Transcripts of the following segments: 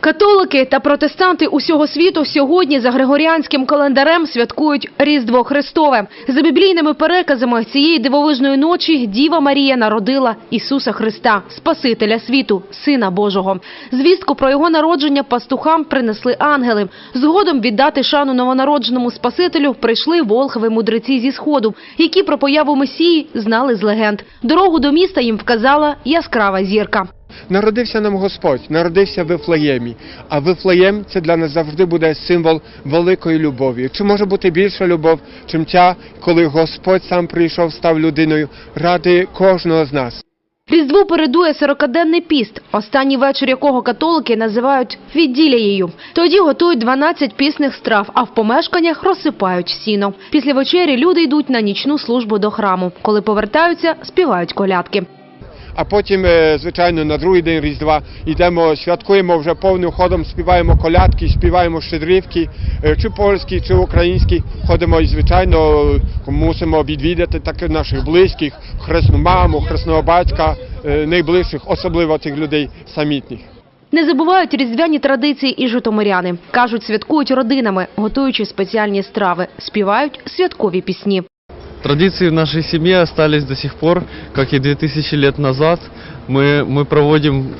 Католики та протестанти усього світу сьогодні за григоріанським календарем святкують Різдво Христове. За біблійними переказами цієї дивовижної ночі Діва Марія народила Ісуса Христа, Спасителя світу, Сина Божого. Звістку про його народження пастухам принесли ангели. Згодом віддати шану новонародженому Спасителю прийшли волхви мудреці зі сходу, які про появу Месії знали з легенд. Дорогу до міста їм вказала яскрава зірка. Народився нам Господь, народився Вифлеємі. А Вифлеєм це для нас завжди буде символ великої любові. Чи може бути більша любов, чим ця, коли Господь сам прийшов, став людиною ради кожного з нас? Різдву передує сорокаденний піст, останній вечір якого католики називають відділією. Тоді готують 12 пісних страв, а в помешканнях розсипають сіно. Після вечері люди йдуть на нічну службу до храму. Коли повертаються, співають колядки. А потім, е, звичайно, на другий день Різдва йдемо, святкуємо вже повним ходом, співаємо колядки, співаємо щедрівки, е, чи польські, чи українські. Ходимо і, звичайно, мусимо відвідати таких наших близьких, хресну маму, хресного батька, е, найближчих, особливо тих людей самітніх. Не забувають різдвяні традиції і житомиряни. Кажуть, святкують родинами, готуючи спеціальні страви, співають святкові пісні. Традиции в нашей семье остались до сих пор, как и 2000 лет назад. Мы, мы проводим,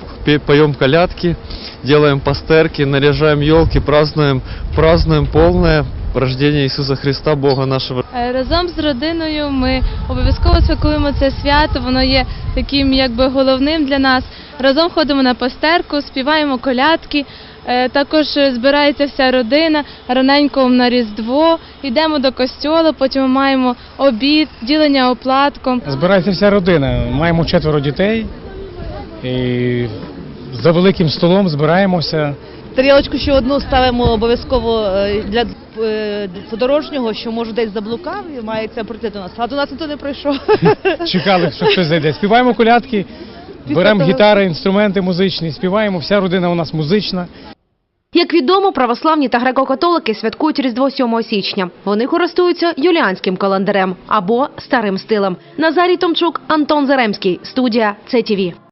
поем колядки, делаем пастерки, наряжаем елки, празднуем, празднуем полное рождение Иисуса Христа, Бога нашего. Е, Разом з родиною ми обов'язково святкуємо це свято. Воно є таким якби головним для нас. Разом ходимо на пастерку, співаємо колядки. Е, Також е, збирається вся родина раненько на Різдво. Йдемо до костьолу, потім ми маємо обід, ділення оплатком. Збирається вся родина. Маємо четверо дітей. І за великим столом збираємося. Тарілочку ще одну ставимо обов'язково е, для подорожнього, що може десь заблукав і мається прийти до нас. А до нас ніхто не прийшов. Чекали, що хтось зайде. Співаємо колядки, беремо гітари, інструменти музичні, співаємо. Вся родина у нас музична. Як відомо, православні та греко-католики святкують Різдво 7 січня. Вони користуються юліанським календарем або старим стилем. Назарій Томчук, Антон Заремський. Студія ЦТВ.